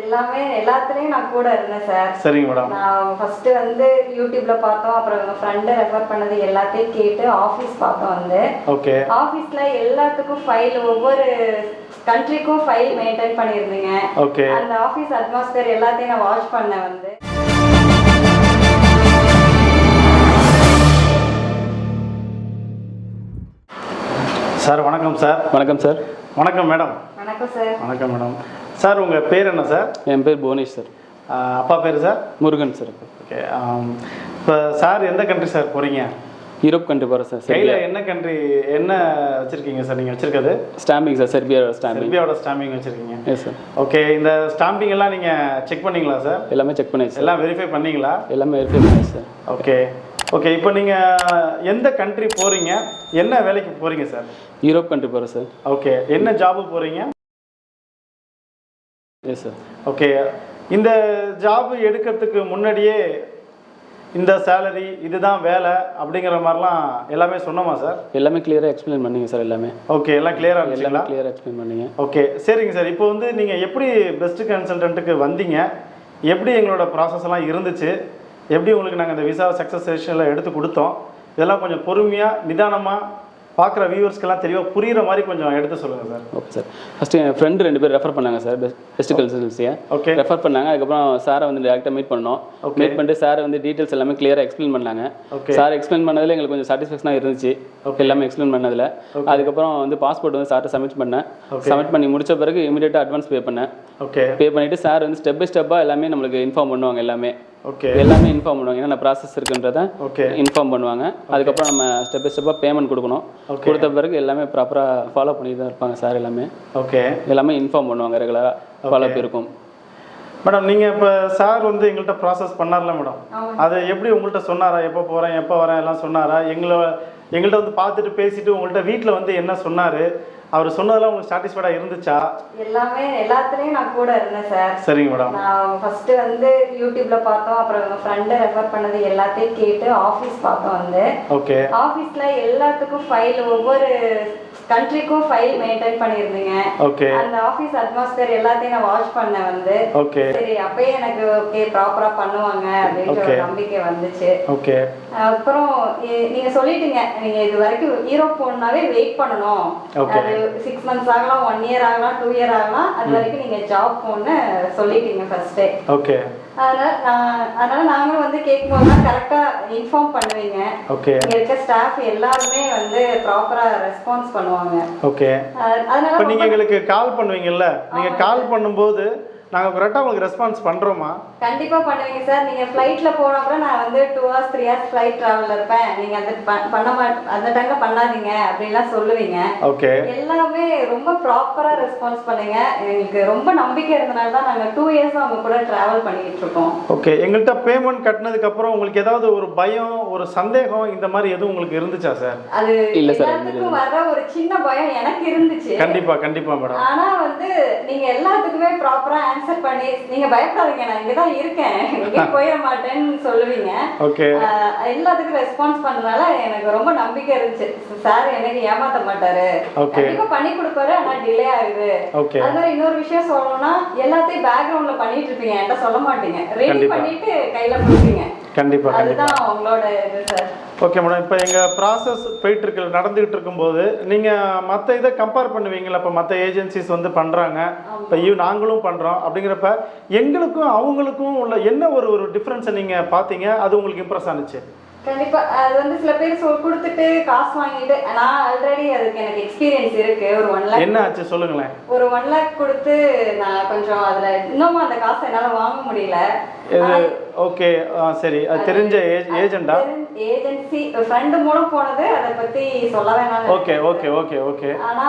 எல்லாமே எல்லாத்துலயும் நான் கூட இருந்தேன் சார். சரிங்க மேடம். நான் ஃபர்ஸ்ட் வந்து யூடியூப்ல பார்த்தோம் அப்புறம் எங்க ஃப்ரெண்டு ரெஃபர் பண்ணது எல்லாத்தையும் கேட்டு ஆஃபீஸ் பார்த்தோம் வந்து. ஓகே. ஆஃபீஸ்ல எல்லாத்துக்கும் ஃபைல் ஒவ்வொரு கண்ட்ரிக்கும் ஃபைல் மெயின்டைன் பண்ணியிருந்தீங்க. ஓகே. அந்த ஆஃபீஸ் அட்மாஸ்பியர் எல்லாத்தையும் நான் வாட்ச் பண்ணேன் வந்து. சார் வணக்கம் சார். வணக்கம் சார். வணக்கம் மேடம். வணக்கம் சார். வணக்கம் மேடம். சார் உங்கள் பேர் என்ன சார்? என் பேர் புவனேஷ் சார் அப்பா பேர் சார்? முருகன் சார். ஓகே இப்போ சார் எந்த கண்ட்ரி சார் போகிறீங்க யூரோப் கண்ட்ரி போகிறேன் சார் கையில் என்ன கண்ட்ரி என்ன வச்சுருக்கீங்க சார் நீங்கள் வச்சுருக்கிறது? ஸ்டாம்பிங் சார் செர்பியாவோட ஸ்டாம்பிங் செர்பியாவோட ஸ்டாம்பிங் வச்சுருக்கீங்க. எஸ் சார் ஓகே இந்த ஸ்டாம்பிங் எல்லாம் நீங்கள் செக் பண்ணீங்களா சார்? எல்லாமே செக் பண்ணியாச்சு சார். எல்லாம் வெரிஃபை பண்ணீங்களா? எல்லாமே வெரிஃபை பண்ணியாச்சு சார். ஓகே ஓகே இப்போ நீங்கள் எந்த கண்ட்ரி போகிறீங்க என்ன வேலைக்கு போகிறீங்க சார்? யூரோப் கண்ட்ரி போகிறேன் சார். ஓகே என்ன ஜாபு போகிறீங்க எஸ் சார் ஓகே இந்த ஜாப் எடுக்கிறதுக்கு முன்னாடியே இந்த சேலரி இதுதான் வேலை அப்படிங்கிற மாதிரிலாம் எல்லாமே சொன்னோமா சார் எல்லாமே கிளியராக எக்ஸ்பிளைன் பண்ணீங்க சார் எல்லாமே. ஓகே எல்லாம் கிளியராக எல்லாமே கிளியராக எக்ஸ்பிளைன் பண்ணீங்க. ஓகே சரிங்க சார் இப்போ வந்து நீங்கள் எப்படி பெஸ்ட் கன்சல்டன்ட்டுக்கு வந்தீங்க? எப்படி எங்களோட ப்ராசஸ் எல்லாம் இருந்துச்சு? எப்படி உங்களுக்கு நாங்கள் இந்த விசா சக்ஸஸ் செஷனில் எடுத்து கொடுத்தோம்? இதெல்லாம் கொஞ்சம் பொறுமையாக நிதானமாக பார்க்குற வியூவர்ஸ்க்கெல்லாம் தெளிவாக புரிகிற மாதிரி கொஞ்சம் எடுத்து சொல்லுங்கள் சார். Okay sir. ஃபஸ்ட்டு என் ஃப்ரெண்டு ரெண்டு பேர் ரெஃபர் பண்ணாங்க சார் பெஸ்ட் கன்சல்டன்சியை ஓகே ரெஃபர் பண்ணாங்க. அதுக்கப்புறம் சாரை வந்து டேரெக்டாக மீட் பண்ணோம். மீட் பண்ணிட்டு சார் வந்து டீட்டெயில்ஸ் எல்லாமே கிளியராக எக்ஸ்பிளைன் பண்ணாங்க. சார் எக்ஸ்பிளைன் பண்ணதில் எங்களுக்கு கொஞ்சம் சாட்டிஸ்ஃபேக்ஷனாக இருந்துச்சு. எல்லாமே எக்ஸ்பிளைன் பண்ணதில். அதுக்கப்புறம் வந்து பாஸ்போர்ட் வந்து சார்ட்ட சப்மிட் பண்ணேன். சப்மிட் பண்ணி முடிச்ச பிறகு இமீடியட்டாக அட்வான்ஸ் பே பண்ணேன். ஓகே பே பண்ணிவிட்டு சார் வந்து ஸ்டெப் பை ஸ்டெப்பாக எல்லாமே நம்மளுக்கு இன்ஃபார்ம் பண்ணுவாங்க எல்லாமே. ஓகே எல்லாமே இன்ஃபார்ம் பண்ணுவாங்க. என்னென்ன ப்ராசஸ் இருக்குன்றத ஓகே இன்ஃபார்ம் பண்ணுவாங்க. அதுக்கப்புறம் நம்ம ஸ்டெப் பை ஸ்டெப்பாக பேமெண்ட் கொடுக்கணும். கொடுத்த பிறகு எல்லாமே ப்ராப்பராக ஃபாலோ பண்ணி தான் இருப்பாங்க சார் எல்லாமே. ஓகே எல்லாமே இன்ஃபார்ம் பண்ணுவாங்க ரெகுலராக ஃபாலோ இருக்கும். மேடம் நீங்கள் இப்போ சார் வந்து எங்கள்கிட்ட ப்ராசஸ் பண்ணார்ல மேடம். அது எப்படி உங்கள்கிட்ட சொன்னாரா? எப்போ போகிறேன் எப்போ வரேன் எல்லாம் சொன்னாரா? எங்களை எங்கள்கிட்ட வந்து பார்த்துட்டு பேசிட்டு உங்கள்கிட்ட வீட்டில் வந்து என்ன சொன்னார்? அவர் சொன்னதெல்லாம் உங்களுக்கு சாட்டிஸ்ஃபைடாக இருந்துச்சா? எல்லாமே எல்லாத்துலயும் நான் கூட இருந்தேன் சார். சரிங்க மேடம் நான் ஃபர்ஸ்ட் வந்து யூடியூப்ல பார்த்தோம் அப்புறம் எங்க ஃப்ரெண்டு ரெஃபர் பண்ணது எல்லாத்தையும் கேட்டு ஆஃபீஸ் பார்த்தோம் வந்து. ஓகே ஆஃபீஸ்ல எல்லாத்துக்கும் ஃபைல் ஒவ்வொரு கண்ட்ரிக்கும் ஃபைல் மெயின்டைன் பண்ணியிருந்தீங்க. ஓகே அந்த ஆஃபீஸ் அட்மாஸ்பியர் எல்லாத்தையும் நான் வாட்ச் பண்ணேன் வந்து. ஓகே சரி அப்பயே எனக்கு ஓகே ப்ராப்பரா பண்ணுவாங்க அப்படின்ற ஒரு. நம்பிக்கை வந்துச்சு. ஓகே அப்புறம் நீங்க சொல்லிட்டீங்க நீங்க இது வரைக்கும் யூரோப் போகணும்னாவே வெயிட் பண்ணணும். அது சிக்ஸ் மந்த்ஸ் ஆகலாம் ஒன் இயர் ஆகலாம் டூ இயர் ஆகலாம் அது வரைக்கும் நீங்க ஜாப் போகணும்னு சொல்லிட்டீங்க ஃபர்ஸ்டே ஓகே அதனால நான் அதனால நாங்களும் வந்து கேட்கும்போதுலாம் கரெக்டா இன்ஃபார்ம் பண்ணுவீங்க. ஓகே இங்க இருக்க ஸ்டாஃப் எல்லாருமே வந்து ப்ராப்பரா ரெஸ்பான்ஸ் பண்ணுவாங்க. ஓகே அதனால இப்போ நீங்கள் எங்களுக்கு கால் பண்ணுவீங்கல்ல? நீங்கள் கால் பண்ணும்போது நாங்கள் கரெக்டாக உங்களுக்கு ரெஸ்பான்ஸ் பண்ணுறோமா கண்டிப்பா பண்ணுவீங்க சார். நீங்க ஃப்ளைட்ல போனா கூட நான் வந்து two hours three hours flight டிராவல்ல இருப்பேன். நீங்க அந்த பண்ண மாட் அந்த டைம்ல பண்ணாதீங்க. அப்படிலாம் சொல்லுவீங்க. ஓகே எல்லாமே ரொம்ப ப்ராப்பரா ரெஸ்பான்ஸ் பண்ணுங்க. எங்களுக்கு ரொம்ப நம்பிக்கை இருந்தனால தான் நாங்க டூ இயர்ஸ் அவங்க கூட டிராவல் பண்ணிட்டு இருக்கோம். ஓகே எங்கள்கிட்ட பேமெண்ட் கட்டினதுக்கப்புறம் உங்களுக்கு ஏதாவது ஒரு பயம் ஒரு சந்தேகம் இந்த மாதிரி எதுவும் உங்களுக்கு இருந்துச்சா சார்? அது இல்ல sir, எல்லாத்துக்கும் வர ஒரு சின்ன பயம் எனக்கு இருந்துச்சு. கண்டிப்பாக கண்டிப்பாக மேடம் ஆனா வந்து நீங்க எல்லாத்துக்குமே ப்ராப்பரா ஆன்சர் பண்ணி நீங்க பயப்படாதீங்க. நான் இங்க தான் இருக்கேன். எங்கேயும் போயிட மாட்டேன்னு சொல்லுவீங்க. ஓகே. எல்லாத்துக்கும் ரெஸ்பான்ஸ் பண்ணனால எனக்கு ரொம்ப நம்பிக்கை இருந்துச்சு. சார் எனக்கு ஏமாத்த மாட்டாரு. கண்டிப்பா பண்ணி கொடுப்பாரு ஆனா டிலே ஆகுது. ஓகே. அது மாதிரி இன்னொரு விஷயம் சொல்லணும்னா எல்லாத்தையும் பேக்ரவுண்ட்ல பண்ணிட்டு இருப்பீங்க. என்கிட்ட சொல்ல மாட்டீங்க. ரெடி கண்டிப்பா. பண்ணிட்டு கையில கொடுப்பீங்க. கண்டிப்பாக அதுதான் உங்களோட இது சார். ஓகே மேடம் இப்போ எங்கள் ப்ராசஸ் போயிட்டு இருக்கு நடந்துகிட்டு இருக்கும்போது நீங்கள் மற்ற இதை கம்பேர் பண்ணுவீங்களா இப்போ மற்ற ஏஜென்சிஸ் வந்து பண்ணுறாங்க இப்போ ஈவ் நாங்களும் பண்ணுறோம் அப்படிங்கிறப்ப எங்களுக்கும் அவங்களுக்கும் உள்ள என்ன ஒரு ஒரு டிஃப்ரென்ஸை நீங்கள் பார்த்தீங்க? அது உங்களுக்கு இம்ப்ரெஸ் ஆனுச்சு. கண்டிப்பா அது வந்து சில பேர் சொல் கொடுத்துட்டு காசு வாங்கிட்டு நான் ஆல்ரெடி அதுக்கு எனக்கு எக்ஸ்பீரியன்ஸ் இருக்கு. ஒரு ஒன் லேக் என்ன ஆச்சு? சொல்லுங்களேன். ஒரு ஒன் லேக் கொடுத்து நான் கொஞ்சம் அதுல இன்னமும் அந்த காசை என்னால வாங்க முடியல. ஓகே சரி. அது தெரிஞ்ச ஏஜ் ஏஜெண்டா? ஏஜென்சி ஃப்ரெண்டு மூலம் போனது அதை பத்தி சொல்ல வேணாம் ஓகே ஓகே ஓகே ஓகே. ஆனா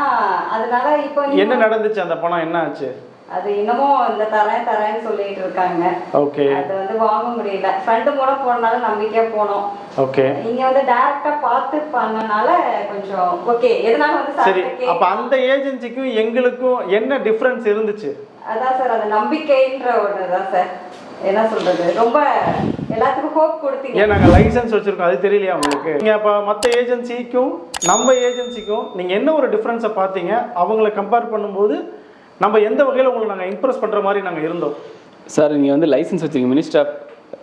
அதனால இப்போ என்ன நடந்துச்சு அந்த பணம்? என்ன ஆச்சு? அது இன்னமும் இந்த தரேன் தரேன்னு சொல்லிட்டு இருக்காங்க. ஓகே அது வந்து வாங்க முடியல. ஃப்ரெண்டு மூலம் போனனால நம்பிக்கையா போனோம். ஓகே இங்க வந்து டைரக்டா பார்த்து பண்ணனால கொஞ்சம் ஓகே எதனால வந்து சரி அப்போ அந்த ஏஜென்சிக்கும் எங்களுக்கும் என்ன டிஃப்ரென்ஸ் இருந்துச்சு? அதான் சார் அது நம்பிக்கைன்ற ஒன்று தான் சார். என்ன சொல்றது? ரொம்ப எல்லாத்துக்கும் ஹோப் கொடுத்தீங்க. ஏன் நாங்கள் லைசன்ஸ் வச்சுருக்கோம் அது தெரியலையா உங்களுக்கு? நீங்கள் அப்போ மற்ற ஏஜென்சிக்கும் நம்ம ஏஜென்சிக்கும் நீங்கள் என்ன ஒரு டிஃப்ரென்ஸை பார்த்தீங்க? அவங்கள கம்பேர் பண்ணும்போது நம்ம எந்த வகையில் உங்களை நாங்கள் இம்ப்ரெஸ் பண்ணுற மாதிரி நாங்கள் இருந்தோம்? சார் நீங்கள் வந்து லைசன்ஸ் வச்சுருக்கீங்க மினிஸ்டர் ஆஃப்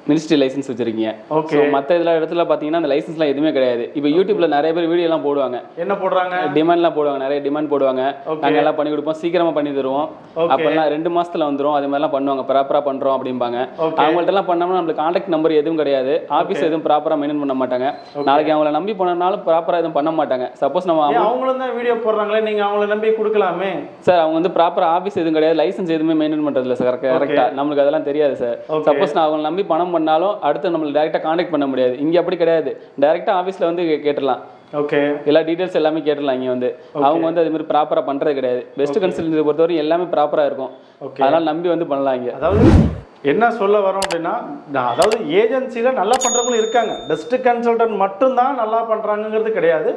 மினிஸ்ட்ரி லைசன்ஸ் வச்சிருக்கீங்க. ஸோ மற்ற இதில் இடத்துல பார்த்தீங்கன்னா அந்த லைசன்ஸ்லாம் எதுவுமே கிடையாது. இப்போ யூடியூப்ல நிறைய பேர் வீடியோலாம் போடுவாங்க. என்ன போடுறாங்க? டிமாண்ட்லாம் போடுவாங்க. நிறைய டிமாண்ட் போடுவாங்க. நாங்கள் எல்லாம் பண்ணி கொடுப்போம். சீக்கிரமா பண்ணி தருவோம். அப்பெல்லாம் ரெண்டு மாசத்துல வந்துரும். அது மாதிரிலாம் பண்ணுவாங்க. ப்ராப்பரா பண்றோம் அப்படிம்பாங்க. அவங்கள்ட்ட எல்லாம் பண்ணோம்னா நம்மளுக்கு கான்டாக்ட் நம்பர் எதுவும் கிடையாது. ஆஃபீஸ் எதுவும் ப்ராப்பரா மெயின்டைன் பண்ண மாட்டாங்க. நாளைக்கு அவங்கள நம்பி போனனாலும் ப்ராப்பரா எதுவும் பண்ண மாட்டாங்க. சப்போஸ் நம்ம அவங்களும் தான் வீடியோ போடுறாங்களே. நீங்கள் அவங்கள நம்பி கொடுக்கலாமே? சார் அவங்க வந்து ப்ராப்பர் ஆஃபீஸ் எதுவும் கிடையாது. லைசன்ஸ் எதுவுமே மெயின்டைன் பண்றது இல்லை சார் கரெக்டாக நம்மளுக்கு அதெல்லாம் தெரியாது சார். சப்போஸ் நான் அவங்களை நம்பி பணம் பண்ணாலும் அடுத்து நம்மளை டேரெக்டாக காண்டாக்ட் பண்ண முடியாது. இங்கே அப்படி கிடையாது. டேரெக்டாக ஆஃபீஸில் வந்து கேட்டுடலாம். ஓகே. எல்லா டீடைல்ஸ் எல்லாமே கேட்டுடலாம் இங்கே வந்து. அவங்க வந்து அது மாதிரி ப்ராப்பராக பண்ணுறது கிடையாது. பெஸ்ட் கன்சல்டன்சி பொறுத்தவரைக்கும் எல்லாமே ப்ராப்பராக இருக்கும். அதனால நம்பி வந்து பண்ணலாம் இங்கே. அதாவது என்ன சொல்ல வரோம் அப்படின்னா அதாவது ஏஜென்சியில் நல்லா பண்ணுறவங்களும் இருக்காங்க. பெஸ்ட் கன்சல்டன்ட் மட்டும்தான் நல்லா பண்ணுறாங்கங்கிறது கிடையாது.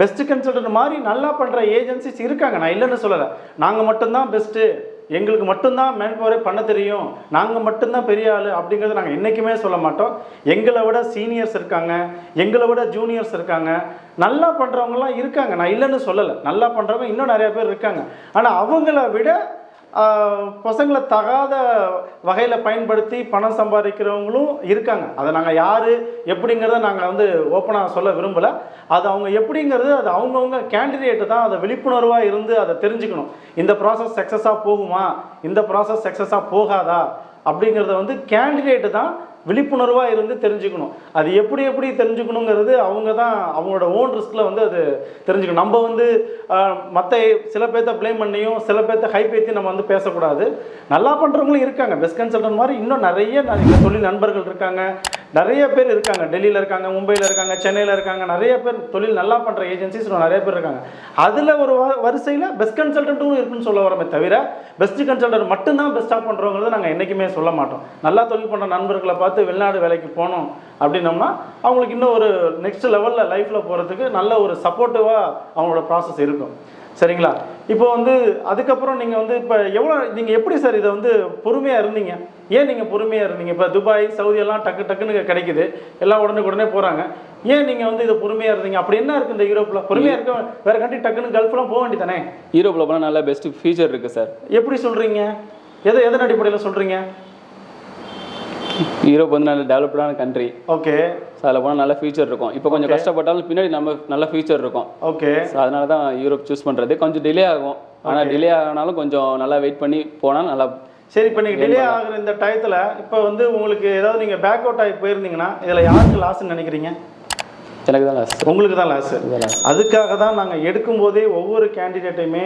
பெஸ்ட் கன்சல்டன்ட் மாதிரி நல்லா பண்ணுற ஏஜென்சிஸ் இருக்காங்க. நான் இல்லைன்னு சொல்லலை. நாங்கள் மட்டும்தான் பெஸ்ட்டு எங்களுக்கு மட்டும்தான் மேன் பவரே பண்ண தெரியும். நாங்கள் மட்டும்தான் பெரிய ஆள் அப்படிங்கிறத நாங்கள் என்றைக்குமே சொல்ல மாட்டோம். எங்களை விட சீனியர்ஸ் இருக்காங்க. எங்களை விட ஜூனியர்ஸ் இருக்காங்க. நல்லா பண்ணுறவங்கலாம் இருக்காங்க. நான் இல்லைன்னு சொல்லலை. நல்லா பண்ணுறவங்க இன்னும் நிறையா பேர் இருக்காங்க. ஆனால் அவங்கள விட பசங்களை தகாத வகையில் பயன்படுத்தி பணம் சம்பாதிக்கிறவங்களும் இருக்காங்க. அதை நாங்கள் யார் எப்படிங்கிறத நாங்கள் வந்து ஓப்பனாக சொல்ல விரும்பலை. அது அவங்க எப்படிங்கிறது அது அவங்கவுங்க கேண்டிடேட்டு தான் அதை விழிப்புணர்வாக இருந்து அதை தெரிஞ்சுக்கணும். இந்த ப்ராசஸ் சக்ஸஸாக போகுமா? இந்த ப்ராசஸ் சக்ஸஸாக போகாதா? அப்படிங்கிறத வந்து கேண்டிடேட்டு தான் விழிப்புணர்வாக இருந்து தெரிஞ்சுக்கணும். அது எப்படி எப்படி தெரிஞ்சுக்கணுங்கிறது அவங்க தான் அவங்களோட ஓன் ரிஸ்கில் வந்து அது தெரிஞ்சுக்கணும். நம்ம வந்து மற்ற சில பேர்த்த ப்ளேம் பண்ணியும் சில பேர்த்த ஹைப் ஏற்றி நம்ம வந்து பேசக்கூடாது. நல்லா பண்ணுறவங்களும் இருக்காங்க. பெஸ்ட் கன்சல்டன் மாதிரி இன்னும் நிறைய நிறைய தொழில் நண்பர்கள் இருக்காங்க. நிறைய பேர் இருக்காங்க. டெல்லியில் இருக்காங்க மும்பையில் இருக்காங்க சென்னையில் இருக்காங்க நிறைய பேர் தொழில் நல்லா பண்ணுற ஏஜென்சிஸ் நிறைய பேர் இருக்காங்க. அதில் ஒரு வ- வரிசையில் பெஸ்ட் கன்சல்டன்ட்டும் இருக்குன்னு சொல்ல வரமே தவிர பெஸ்ட் கன்சல்டன்ட் மட்டும்தான் பெஸ்ட்டாக பண்ணுறவங்கிறத நாங்கள் என்றைக்குமே சொல்ல மாட்டோம். நல்லா தொழில் பண்ணுற நண்பர்களை பார்த்து வெளிநாடு வேலைக்கு போனோம் அப்படின்னோம்னா அவங்களுக்கு இன்னும் ஒரு நெக்ஸ்ட் லெவலில் லைஃப்பில் போகிறதுக்கு நல்ல ஒரு சப்போர்ட்டிவாக அவங்களோட ப்ராசஸ் இருக்கும். சரிங்களா? இப்போ வந்து அதுக்கப்புறம் நீங்கள் வந்து இப்போ எவ்வளோ நீங்கள் எப்படி சார் இதை வந்து பொறுமையாக இருந்தீங்க? ஏன் நீங்கள் பொறுமையாக இருந்தீங்க? இப்போ துபாய் சவுதி எல்லாம் டக்கு டக்குன்னு கிடைக்குது. எல்லாம் உடனே உடனே போகிறாங்க ஏன் நீங்கள் வந்து இதை பொறுமையாக இருந்தீங்க? அப்படி என்ன இருக்குது இந்த யூரோப்பில் பொறுமையாக இருக்க வேறு கண்ட்ரி டக்குன்னு கல்ஃப்லாம் போக வேண்டியதானே யூரோப்பில் போனால் நல்ல பெஸ்ட் ஃபீச்சர் இருக்குது சார் எப்படி சொல்கிறீங்க எதை எதன் அடிப்படையில் சொல்கிறீங்க யூரோப் வந்து நல்ல டெவலப்டான கண்ட்ரி ஓகே ஸோ அதில் போனால் நல்ல ஃபியூச்சர் இருக்கும். இப்போ கொஞ்சம் கஷ்டப்பட்டாலும் பின்னாடி நம்ம நல்ல ஃபியூச்சர் இருக்கும். ஓகே ஸோ அதனால தான் யூரோப் சூஸ் பண்ணுறது கொஞ்சம் டிலே ஆகும். ஆனால் டிலே ஆனாலும் கொஞ்சம் நல்லா வெயிட் பண்ணி போனால் நல்லா சரி இப்போ நீங்கள் டிலே ஆகுற இந்த டயத்தில் இப்போ வந்து உங்களுக்கு ஏதாவது நீங்கள் பேக் அவுட் ஆகி போயிருந்தீங்கன்னா இதில் யாருக்கு லாஸ்ன்னு நினைக்கிறீங்க? எனக்கு தான் லாஸ்ட் உங்களுக்கு தான் லாஸ் அதுக்காக தான் நாங்கள் எடுக்கும்போதே ஒவ்வொரு கேண்டிடேட்டையுமே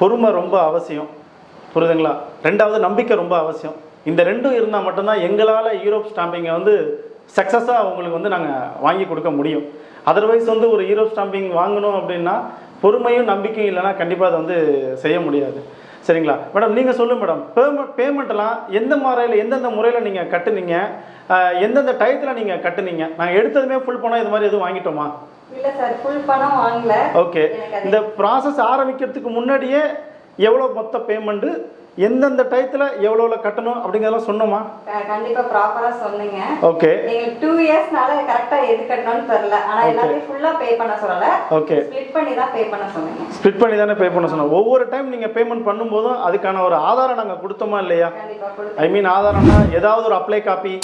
பொறுமை ரொம்ப அவசியம். புரியுதுங்களா? ரெண்டாவது நம்பிக்கை ரொம்ப அவசியம். இந்த ரெண்டும் இருந்தால் மட்டும்தான் எங்களால் யூரோப் ஸ்டாம்பிங்கை வந்து சக்ஸஸாக உங்களுக்கு வந்து நாங்கள் வாங்கி கொடுக்க முடியும். அதர்வைஸ் வந்து ஒரு யூரோப் ஸ்டாம்பிங் வாங்கணும் அப்படின்னா பொறுமையும் நம்பிக்கையும் இல்லைன்னா கண்டிப்பாக அதை வந்து செய்ய முடியாது. சரிங்களா? மேடம் நீங்கள் சொல்லுங்க மேடம் பேமெண்ட் பேமெண்ட்லாம் எந்த முறையில் எந்தெந்த முறையில் நீங்கள் கட்டுனீங்க? எந்தெந்த டயத்தில் நீங்கள் கட்டுனீங்க? நாங்கள் எடுத்ததுமே ஃபுல் பணம் இது மாதிரி எதுவும் வாங்கிட்டோமா? இல்ல சார் ஃபுல் பணம் வாங்கல. ஓகே இந்த ப்ராசஸ் ஆரம்பிக்கிறதுக்கு முன்னாடியே எவ்வளோ மொத்த பேமெண்ட்டு எந்தெந்த டயத்தில் எவ்வளோ கட்டணும் அப்படிங்கிறதெல்லாம் சொன்னோமா? க- கண்டிப்பா ப்ராப்பரா சொன்னீங்க. ஓகே எங்களுக்கு டூ இயர்ஸ்னால கரெக்டா எது கட்டணும்னு தெரியல. ஆனா எல்லாத்தையும் ஃபுல்லா பே பண்ண சொல்லல. ஓகே ஸ்ப்ளிட் பண்ணி தான் பே பண்ண சொன்னீங்க. ஸ்ப்ளிட் பண்ணி தானே பே பண்ண சொன்னோம். ஒவ்வொரு டைம் நீங்கள் பேமெண்ட் பண்ணும்போதும் அதுக்கான ஒரு ஆதாரம் நாங்கள் கொடுத்தோமா இல்லையா? கண்டிப்பா ஐ மீன் ஆதாரம்னா ஏதாவது ஒரு அப்ளை காப்பி.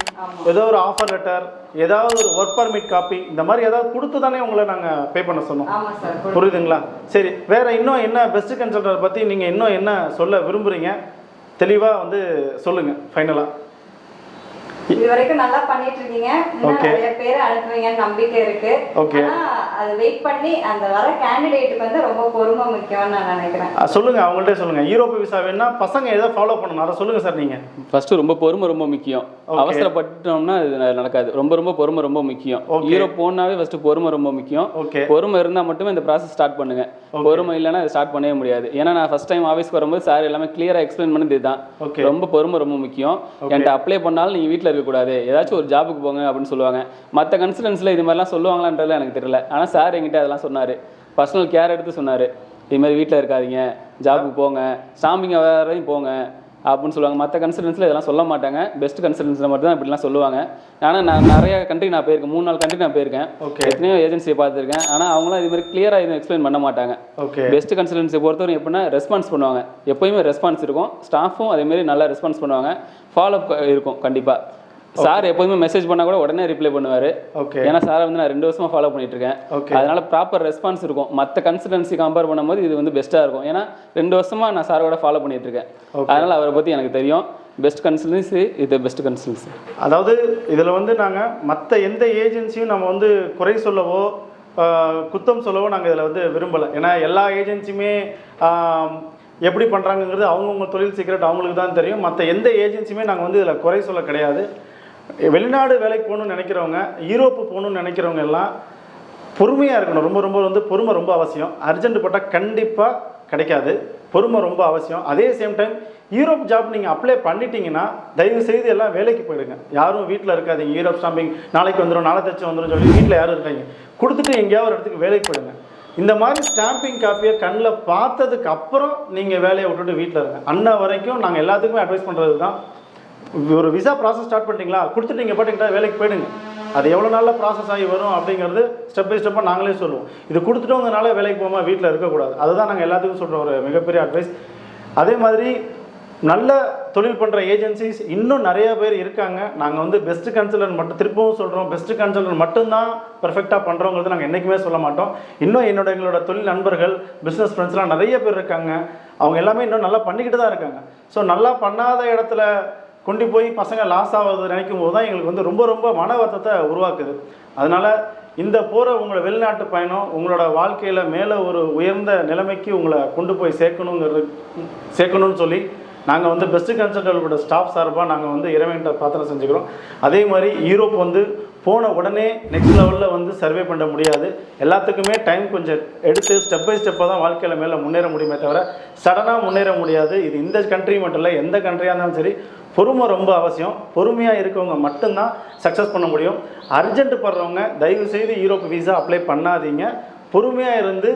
ஏதோ ஒரு ஆஃபர் லெட்டர் ஏதாவது ஒரு ஒர்க் பர்மிட் காப்பி இந்த மாதிரி ஏதாவது கொடுத்து தானே உங்களை நாங்கள் பே பண்ண சொன்னோம். புரியுதுங்களா? சரி வேற இன்னும் என்ன பெஸ்ட் கன்சல்டர் பற்றி நீங்கள் இன்னும் என்ன சொல்ல விரும்புகிறீங்க தெளிவாக வந்து சொல்லுங்கள் ஃபைனலாக இது வரைக்கும் நல்லா பண்ணிட்டு இருக்கீங்க. நிறைய பேர் அனுப்புவீங்கன்னு நம்பிக்கை இருக்கு. ஆனா அது வெயிட் பண்ணி அந்த வர கேண்டிடேட்டுக்கு வந்து ரொம்ப பொறுமை முக்கியம்னு நான் நினைக்கிறேன். சொல்லுங்க அவங்கள்ட்ட சொல்லுங்க. யூரோப் விசா வேணா பசங்க எதை ஃபாலோ பண்ணணும். அதை சொல்லுங்க சார் நீங்க. ஃபர்ஸ்ட் ரொம்ப பொறுமை ரொம்ப முக்கியம். அவசரப்பட்டோம்னா இது நடக்காது. ரொம்ப ரொம்ப பொறுமை ரொம்ப முக்கியம். யூரோப் போனாவே ஃபர்ஸ்ட் பொறுமை ரொம்ப முக்கியம். பொறுமை இருந்தால் மட்டுமே இந்த ப்ராசஸ் ஸ்டார்ட் பண்ணுங்க. பொறுமை இல்லைன்னா ஸ்டார்ட் பண்ணவே முடியாது. ஏன்னா நான் ஃபர்ஸ்ட் டைம் ஆஃபீஸ்க்கு வரும்போது சார் எல்லாமே கிளியராக எக்ஸ்பிளைன் பண்ணது இதுதான். ரொம்ப பொறுமை ரொம்ப முக்கியம். என்கிட்ட அப்ளை பண்ணாலும் நீங்கள் வீட்டில் இருக்கக்கூடாது. ஏதாச்சும் ஒரு ஜாபுக்கு போங்க அப்படின்னு சொல்லுவாங்க. மற்ற கன்சல்டன்ஸில் இது மாதிரிலாம் சொல்லுவாங்களான்றதுல எனக்கு தெரியல. ஆனால் சார் என்கிட்ட அதெல்லாம் சொன்னார். பர்சனல் கேர் எடுத்து சொன்னார். இது மாதிரி வீட்டில் இருக்காதீங்க. ஜாபுக்கு போங்க. ஸ்டாம்பிங் வரையும் போங்க. அப்படின்னு சொல்லுவாங்க. மற்ற கன்சல்டன்ஸில் இதெல்லாம் சொல்ல மாட்டாங்க. பெஸ்ட் கன்சல்டன்ஸில் மட்டும் தான் இப்படிலாம் சொல்லுவாங்க. ஆனால் நான் நிறைய கண்ட்ரி நான் போயிருக்கேன். மூணு நாலு கண்ட்ரி நான் போயிருக்கேன். ஓகே எத்தனையோ ஏஜென்சியை பார்த்துருக்கேன். ஆனால் அவங்களாம் இது மாதிரி கிளியராக எதுவும் எக்ஸ்பிளைன் பண்ண மாட்டாங்க. ஓகே பெஸ்ட் கன்சல்டன்சி பொறுத்தவரை எப்படின்னா ரெஸ்பான்ஸ் பண்ணுவாங்க. எப்பயுமே ரெஸ்பான்ஸ் இருக்கும். ஸ்டாஃபும் அதேமாரி நல்லா ரெஸ்பான்ஸ் பண்ணுவாங்க. ஃபாலோ இருக்கும் கண்டிப்பாக சார் எப்போதுமே மெசேஜ் பண்ணால் கூட உடனே ரிப்ளை பண்ணுவார். ஓகே ஏன்னா சாரை வந்து நான் ரெண்டு வருஷமா ஃபாலோ பண்ணிட்டு இருக்கேன் ஓகே அதனால ப்ராப்பர் ரெஸ்பான்ஸ் இருக்கும். மற்ற கன்சல்டன்சி கம்பேர் பண்ணும்போது இது வந்து பெஸ்ட்டாக இருக்கும். ஏன்னா ரெண்டு வருஷமா நான் சாரோட ஃபாலோ பண்ணிட்டு இருக்கேன். அதனால அவரை பற்றி எனக்கு தெரியும். பெஸ்ட் கன்சல்டன்சி இது பெஸ்ட் கன்சல்டன்சி அதாவது இதில் வந்து நாங்கள் மற்ற எந்த ஏஜென்சியும் நம்ம வந்து குறை சொல்லவோ குத்தம் சொல்லவோ நாங்கள் இதில் வந்து விரும்பலை. ஏன்னா எல்லா ஏஜென்சியுமே எப்படி பண்ணுறாங்கங்கிறது அவங்கவுங்க தொழில் சீக்கிரட் அவங்களுக்கு தான் தெரியும். மற்ற எந்த ஏஜென்சியுமே நாங்கள் வந்து இதில் குறை சொல்ல கிடையாது. வெளிநாடு வேலைக்கு போகணும்னு நினைக்கிறவங்க யூரோப்பு போகணும்னு நினைக்கிறவங்க எல்லாம் பொறுமையாக இருக்கணும். ரொம்ப ரொம்ப வந்து பொறுமை ரொம்ப அவசியம். அர்ஜென்ட் போட்டால் கண்டிப்பாக கிடைக்காது. பொறுமை ரொம்ப அவசியம். அதே சேம் டைம் யூரோப் ஜாப் நீங்கள் அப்ளை பண்ணிட்டீங்கன்னா தயவு செய்து எல்லாம் வேலைக்கு போயிடுங்க. யாரும் வீட்டில் இருக்காதிங்க. யூரோப் ஸ்டாம்பிங் நாளைக்கு வந்துடும் நாளை தச்சு வந்துடும் சொல்லி வீட்டில் யாரும் இருக்காங்க கொடுத்துட்டு எங்கேயாவது ஒரு இடத்துக்கு வேலைக்கு போயிடுங்க. இந்த மாதிரி ஸ்டாம்பிங் காப்பியை கண்ணில் பார்த்ததுக்கு அப்புறம் நீங்கள் வேலையை விட்டுட்டு வீட்டில் இருங்க. அன்ன வரைக்கும் நாங்கள் எல்லாத்துக்குமே அட்வைஸ் பண்ணுறது தான் ஒரு விசா ப்ராசஸ் ஸ்டார்ட் பண்ணிட்டீங்களா? கொடுத்துட்டு நீங்கள் பாட்டுக்கிட்டா வேலைக்கு போயிடுங்க. அது எவ்வளோ நாளில் ப்ராசஸ் ஆகி வரும் அப்படிங்கிறது ஸ்டெப் பை ஸ்டெப்பாக நாங்களே சொல்லுவோம். இது கொடுத்துட்டோங்கனால வேலைக்கு போகாமல் வீட்டில் இருக்கக்கூடாது. அதுதான் நாங்கள் எல்லாத்துக்கும் சொல்கிற ஒரு மிகப்பெரிய அட்வைஸ் அதே மாதிரி நல்ல தொழில் பண்ணுற ஏஜென்சிஸ் இன்னும் நிறையா பேர் இருக்காங்க. நாங்கள் வந்து பெஸ்ட் கன்சல்டன்ட் மட்டும் திருப்பவும் சொல்கிறோம் பெஸ்ட் கன்சல்டன்ட் மட்டும்தான் பர்ஃபெக்டாக பண்ணுறோங்கிறது நாங்கள் என்றைக்குமே சொல்ல மாட்டோம். இன்னும் என்னோட எங்களோட தொழில் நண்பர்கள் பிஸ்னஸ் ஃப்ரெண்ட்ஸ்லாம் நிறைய பேர் இருக்காங்க. அவங்க எல்லாமே இன்னும் நல்லா பண்ணிக்கிட்டு தான் இருக்காங்க. ஸோ நல்லா பண்ணாத இடத்துல கொண்டு போய் பசங்க லாஸ் ஆகுது நினைக்கும் போது தான் எங்களுக்கு வந்து ரொம்ப ரொம்ப மன வருத்தத்தை உருவாக்குது. அதனால் இந்த போகிற உங்களோட வெளிநாட்டு பயணம் உங்களோட வாழ்க்கையில் மேலே ஒரு உயர்ந்த நிலைமைக்கு உங்களை கொண்டு போய் சேர்க்கணுங்கிறது சேர்க்கணும்னு சொல்லி நாங்கள் வந்து பெஸ்ட் கன்சல்டன்டோட ஸ்டாஃப் சார்பாக நாங்கள் வந்து இறைவன்கிட்ட பிரார்த்தனை செஞ்சுக்கிறோம். அதே மாதிரி யூரோப் வந்து போன உடனே நெக்ஸ்ட் லெவலில் வந்து சர்வே பண்ண முடியாது. எல்லாத்துக்குமே டைம் கொஞ்சம் எடுத்து ஸ்டெப் பை ஸ்டெப்பாக தான் வாழ்க்கையில் மேலே முன்னேற முடியுமே தவிர சடனாக முன்னேற முடியாது. இது இந்த கண்ட்ரி மட்டும் இல்லை எந்த கண்ட்ரியாக இருந்தாலும் சரி பொறுமை ரொம்ப அவசியம். பொறுமையாக இருக்கவங்க மட்டும்தான் சக்ஸஸ் பண்ண முடியும். அர்ஜென்ட் படுறவங்க தயவுசெய்து யூரோப் விசா அப்ளை பண்ணாதீங்க. பொறுமையாக இருந்து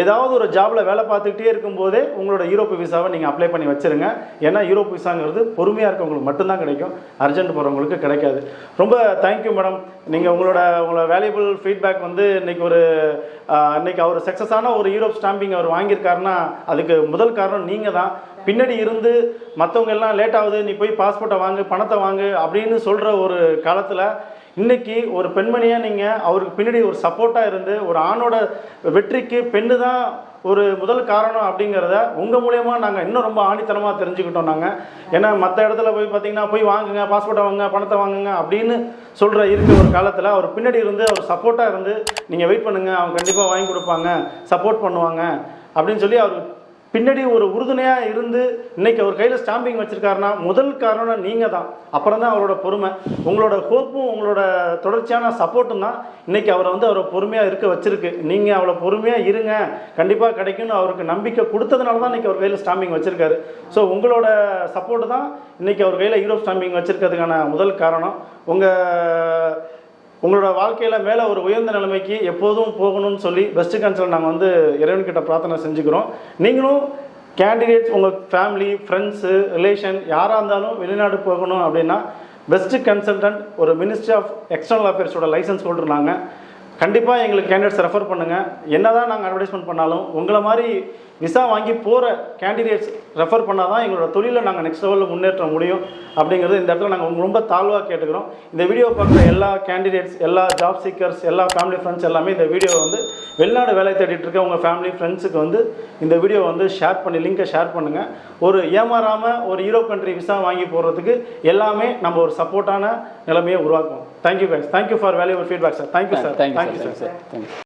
ஏதாவது ஒரு ஜாபில் வேலை பார்த்துக்கிட்டே இருக்கும்போதே உங்களோட யூரோப் விசாவை நீங்கள் அப்ளை பண்ணி வச்சிருங்க. ஏன்னா யூரோப் விசாங்கிறது பொறுமையாக இருக்கவங்களுக்கு மட்டும்தான் கிடைக்கும். அர்ஜென்ட் போகிறவங்களுக்கு கிடைக்காது. ரொம்ப தேங்க்யூ மேடம் நீங்கள் உங்களோட உங்களோட வேல்யூபிள் ஃபீட்பேக் வந்து இன்றைக்கி ஒரு இன்றைக்கி அவர் சக்ஸஸான ஒரு யூரோப் ஸ்டாம்பிங் அவர் வாங்கியிருக்காருன்னா அதுக்கு முதல் காரணம் நீங்கள் தான். பின்னாடி இருந்து மற்றவங்க எல்லாம் லேட் ஆகுது நீ போய் பாஸ்போர்ட்டை வாங்கு பணத்தை வாங்கு அப்படின்னு சொல்கிற ஒரு காலத்தில் இன்றைக்கி ஒரு பெண்மணியாக நீங்கள் அவருக்கு பின்னாடி ஒரு சப்போர்ட்டாக இருந்து ஒரு ஆணோட வெற்றிக்கு பெண்ணு தான் ஒரு முதல் காரணம் அப்படிங்கிறத உங்கள் மூலயமா நாங்கள் இன்னும் ரொம்ப ஆணித்தனமாக தெரிஞ்சுக்கிட்டோம் நாங்கள் ஏன்னா மற்ற இடத்துல போய் பார்த்தீங்கன்னா போய் வாங்குங்க பாஸ்போர்ட்டை வாங்குங்க பணத்தை வாங்குங்க அப்படின்னு சொல்கிற இருக்க ஒரு காலத்தில் அவர் பின்னாடி இருந்து அவர் சப்போர்ட்டாக இருந்து நீங்கள் வெயிட் பண்ணுங்கள் அவங்க கண்டிப்பாக வாங்கி கொடுப்பாங்க சப்போர்ட் பண்ணுவாங்க அப்படின்னு சொல்லி அவர் பின்னாடி ஒரு உறுதுணையாக இருந்து இன்னைக்கு அவர் கையில் ஸ்டாம்பிங் வச்சுருக்காருன்னா முதல் காரணம் நீங்கள் தான் அப்புறம் தான் அவரோட பொறுமை. உங்களோட ஹோப்பும் உங்களோட தொடர்ச்சியான சப்போர்ட்டும் தான் இன்றைக்கி அவரை வந்து அவரை பொறுமையாக இருக்க வச்சுருக்கு. நீங்கள் அவ்வளோ பொறுமையாக இருங்க. கண்டிப்பாக கிடைக்கும்னு அவருக்கு நம்பிக்கை கொடுத்ததுனால தான் இன்றைக்கி அவர் கையில் ஸ்டாம்பிங் வச்சுருக்காரு. ஸோ உங்களோட சப்போர்ட் தான் இன்றைக்கி அவர் கையில் யூரோப் ஸ்டாம்பிங் வச்சுருக்கிறதுக்கான முதல் காரணம். உங்கள் உங்களோட வாழ்க்கையில் மேலே ஒரு உயர்ந்த நிலைமைக்கு எப்போதும் போகணும்னு சொல்லி பெஸ்ட் கன்சல் நாங்கள் வந்து இறைவன்கிட்ட பிரார்த்தனை செஞ்சுக்கிறோம். நீங்களும் கேண்டிடேட்ஸ் உங்கள் ஃபேமிலி ஃப்ரெண்ட்ஸு ரிலேஷன் யாராக இருந்தாலும் வெளிநாடு போகணும் அப்படின்னா பெஸ்ட் கன்சல்டன்ட் ஒரு மினிஸ்ட்ரி ஆஃப் எக்ஸ்டர்னல் அஃபேர்ஸோட லைசன்ஸ் ஹோல்டர் நாங்கள் கண்டிப்பாக எங்களுக்கு கேண்டிடேட்ஸ் ரெஃபர் பண்ணுங்கள் என்ன தான் நாங்கள் அட்வர்டைஸ்மெண்ட் பண்ணாலும் உங்களை மாதிரி விசா வாங்கி போகிற கேண்டிடேட்ஸ் ரெஃபர் பண்ணால் தான் எங்களோட தொழிலில் நாங்கள் நெக்ஸ்ட் லெவலில் முன்னேற்ற முடியும் அப்படிங்கிறது இந்த இடத்துல நாங்கள் ரொம்ப தாழ்வாக கேட்டுக்கிறோம். இந்த வீடியோ பார்க்குற எல்லா கேண்டிடேட்ஸ் எல்லா ஜாப் சீக்கர்ஸ் எல்லா ஃபேமிலி ஃப்ரெண்ட்ஸ் எல்லாமே இந்த வீடியோவை வந்து வெளிநாடு வேலை தேடிட்டு இருக்க உங்கள் ஃபேமிலி ஃப்ரெண்ட்ஸுக்கு வந்து இந்த வீடியோ வந்து ஷேர் பண்ணி லிங்கை ஷேர் பண்ணுங்கள் ஒரு ஏமாறாமல் ஒரு யூரோப் கண்ட்ரி விசா வாங்கி போகிறதுக்கு எல்லாமே நம்ம ஒரு சப்போர்ட்டான நிலைமையை உருவாக்குவோம். Thank you guys. Thank you for valuable feedback, sir. Thank you, sir. Thank you, sir. Thank you, sir.